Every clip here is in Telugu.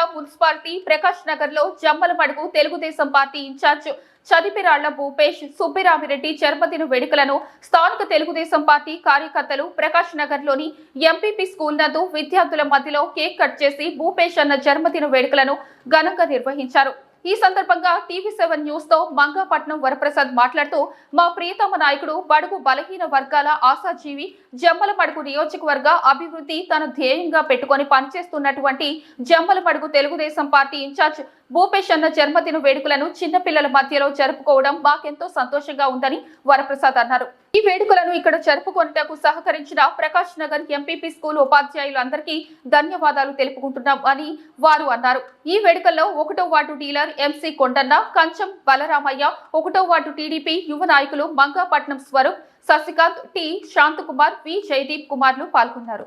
జిల్లా మున్సిపాలిటీ ప్రకాష్ నగర్లో జమ్మలమడుగు తెలుగుదేశం పార్టీ ఇన్ఛార్జ్ చదిపిరాళ్ళ భూపేష్ సుబ్బిరామిరెడ్డి జన్మదిన వేడుకలను స్థానిక తెలుగుదేశం పార్టీ కార్యకర్తలు ప్రకాష్ నగర్లోని ఎంపీపీ స్కూల్ నందు విద్యార్థుల మధ్యలో కేక్ కట్ చేసి భూపేష్ అన్న జన్మదిన వేడుకలను ఘనంగా నిర్వహించారు. ఈ సందర్భంగా టీవీ సెవెన్ న్యూస్తో మంగాపట్నం వరప్రసాద్ మాట్లాడుతూ మా ప్రియతమ నాయకుడు బడుగు బలహీన వర్గాల ఆశాజీవి జమ్మలమడుగు నియోజకవర్గ అభివృద్ధి తన ధ్యేయంగా పెట్టుకొని పనిచేస్తున్నటువంటి జమ్మలమడుగు తెలుగుదేశం పార్టీ ఇన్ఛార్జ్ భూపేష్ అన్న జన్మదిన వేడుకలను చిన్నపిల్లల మధ్యలో జరుపుకోవడం మాకెంతో సంతోషంగా ఉందని వరప్రసాద్ అన్నారు. ఈ వేడుకలను ఇక్కడ జరుపుకొనుటకు సహకరించిన ప్రకాష్ నగర్ ఎంపీపీ స్కూల్ ఉపాధ్యాయులందరికీ ధన్యవాదాలు తెలుపుకుంటున్నాం అని వారు అన్నారు. ఈ వేడుకల్లో ఒకటో వార్డు డీలర్ ఎంసీ కొండన్న కంచం బలరామయ్య ఒకటో వార్డు టీడీపీ యువ నాయకులు మంగాపట్నం స్వరూప్ శశికాంత్ టి శాంతకుమార్ వి జయదీప్ కుమార్లు పాల్గొన్నారు.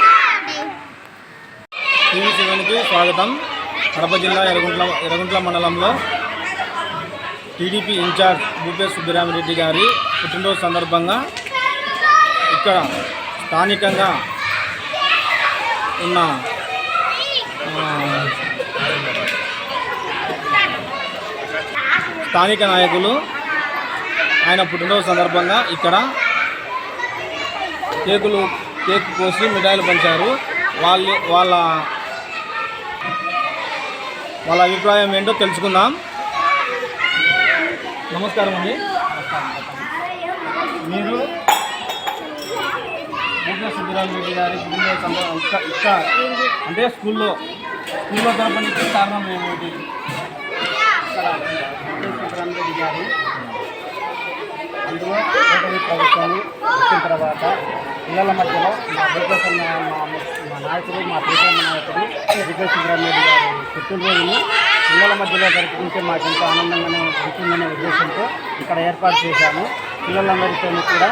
టీవీ సెవెన్కు స్వాగతం. కడప జిల్లా ఎరగుంట్ల ఎరగుంట్ల మండలంలో టీడీపీ ఇన్ఛార్జ్ భూపేష్ సుబ్బిరామిరెడ్డి గారి పుట్టినరోజు సందర్భంగా ఇక్కడ స్థానికంగా ఉన్న స్థానిక నాయకులు ఆయన పుట్టినరోజు సందర్భంగా ఇక్కడ కేకులు కేక్ కోసి మిఠాయిలు పంచారు. వాళ్ళ వాళ్ళ వాళ్ళ అభిప్రాయం ఏంటో తెలుసుకుందాం. నమస్కారం అండి. మీరు భూపేశ సుబ్బరాజు రెడ్డి గారి పుట్టినరోజు అంటే స్కూల్లో స్కూల్లో తరపున కారణం ఏమిటి? ఇక్కడ వెంకటేశ్వరరామరెడ్డి గారు అందులో కూటమి ప్రభుత్వం వచ్చిన తర్వాత పిల్లల మధ్యలో మా వెంకటేశ్వర మా నాయకుడు మా ప్రీతమ నాయకుడు వెంకటేశ్వరరామరెడ్డి గారి పుట్టినరోజుని పిల్లల మధ్యలో జరుపుకుంటే మాకు ఎంతో ఆనందంగానే ఉంటుందనే ఉద్దేశంతో ఇక్కడ ఏర్పాటు చేశాము. పిల్లలందరితో కూడా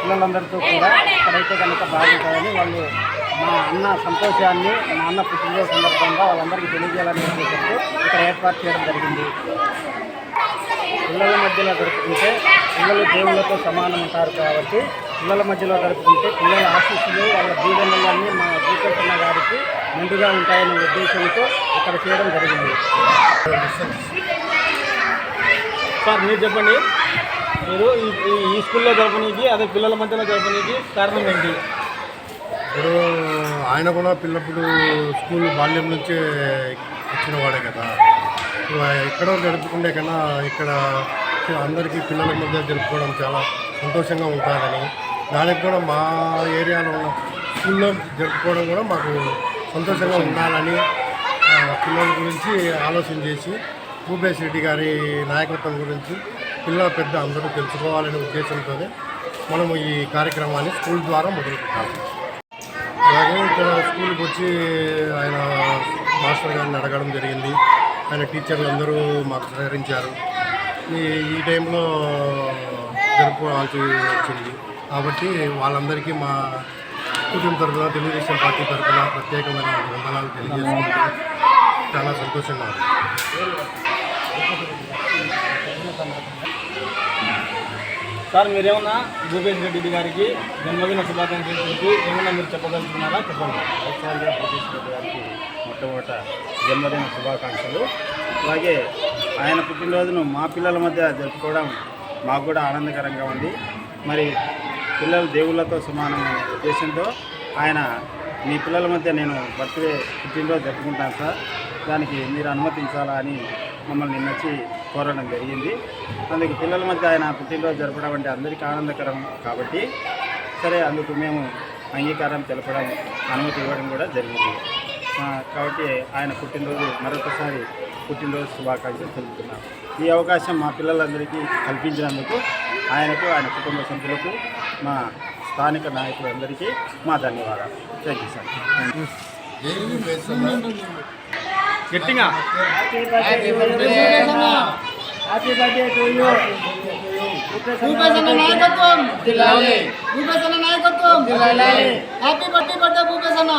పిల్లలందరితో కూడా ఇక్కడైతే కనుక బాగుంటుందని వాళ్ళు మా అన్న సంతోషాన్ని మా అన్న పుట్టినరోజు సందర్భంగా వాళ్ళందరికీ తెలియజేయాలని ఉద్దేశంతో ఇక్కడ ఏర్పాటు చేయడం జరిగింది. పిల్లల మధ్యలో జరుపుకుంటే పిల్లలు దేవుళ్ళతో సమానం ఉంటారు కాబట్టి పిల్లల మధ్యలో గడుపుకుంటే పిల్లల ఆశీస్సులు వాళ్ళ దీవెనలన్నీ మా భూకల్పన గారికి మెండుగా ఉంటాయనే ఉద్దేశంతో ఇక్కడ చేయడం జరిగింది. సార్ మీరు చెప్పండి. మీరు ఈ- ఈ- ఈ స్కూల్లో జరపనీకి అదే పిల్లల మధ్యలో జరపనీకి కారణం ఏంటి? ఇప్పుడు ఆయన కూడా పిల్లప్పుడు స్కూల్ బాల్యం నుంచే వచ్చిన వాడే కదా. ఇప్పుడు ఎక్కడో జరుపుకుంటే కన్నా ఇక్కడ అందరికీ పిల్లల మధ్య జరుపుకోవడం చాలా సంతోషంగా ఉంటుందని దానికి కూడా మా ఏరియాలో ఉన్న స్కూల్లో జరుపుకోవడం కూడా మాకు సంతోషంగా ఉండాలని పిల్లల గురించి ఆలోచన చేసి భూపేష్ రెడ్డి గారి నాయకత్వం గురించి పిల్లల పెద్ద అందరూ తెలుసుకోవాలనే ఉద్దేశంతోనే మనము ఈ కార్యక్రమాన్ని స్కూల్ ద్వారా మొదలుపెట్టాము అలాగే ఇక్కడ స్కూల్కి వచ్చి ఆయన మాస్టర్ గారిని అడగడం జరిగింది. ఆయన టీచర్లు అందరూ మాకు సహకరించారు. ఈ ఈ టైంలో జరుపుకోవాల్సి వచ్చింది. కాబట్టి వాళ్ళందరికీ మా కుటుంబం తరఫున తెలుగుదేశం పార్టీ తరఫున ప్రత్యేకమైన వందనాలు తెలియజేసుకుంటూ చాలా సంతోషంగా ఉంది. సార్ మీరేమన్నా భూపేష్ రెడ్డి గారికి జన్మదిన శుభాకాంక్షలు తెలిపి ఏమన్నా మీరు చెప్పగలుగుతున్నారా చెప్పండి. ఐశ్వర్య బ్రిటిష్ రెడ్డి గారికి మొట్టమొదట జన్మదిన శుభాకాంక్షలు. అలాగే ఆయన పుట్టినరోజును మా పిల్లల మధ్య జరుపుకోవడం మాకు కూడా ఆనందకరంగా ఉంది. మరి పిల్లలు దేవుళ్ళతో సమానమైన ఉద్దేశంతో ఆయన మీ పిల్లల మధ్య నేను బర్త్డే పుట్టినరోజు జరుపుకుంటాను సార్. దానికి మీరు అనుమతించాలా అని మమ్మల్ని నిన్నొచ్చి కోరడం జరిగింది. అందుకు పిల్లల మధ్య ఆయన పుట్టినరోజు జరపడం అంటే అందరికీ ఆనందకరం కాబట్టి సరే అందుకు మేము అంగీకారం తెలపడం అనుమతి ఇవ్వడం కూడా జరిగింది. కాబట్టి ఆయన పుట్టినరోజు మరొకసారి పుట్టినరోజు శుభాకాంక్షలు తెలుపుతున్నాం ఈ అవకాశం మా పిల్లలందరికీ కల్పించినందుకు ఆయనకు ఆయన కుటుంబ సభ్యులకు మా స్థానిక నాయకులందరికీ మా ధన్యవాదాలు. థ్యాంక్ యూ సార్ గట్టిగా. భూపేశన్న నాయకత్వం భూపేశన్న నాయకత్వం హ్యాపీ బర్త్డే బర్త్డే భూపేశన్న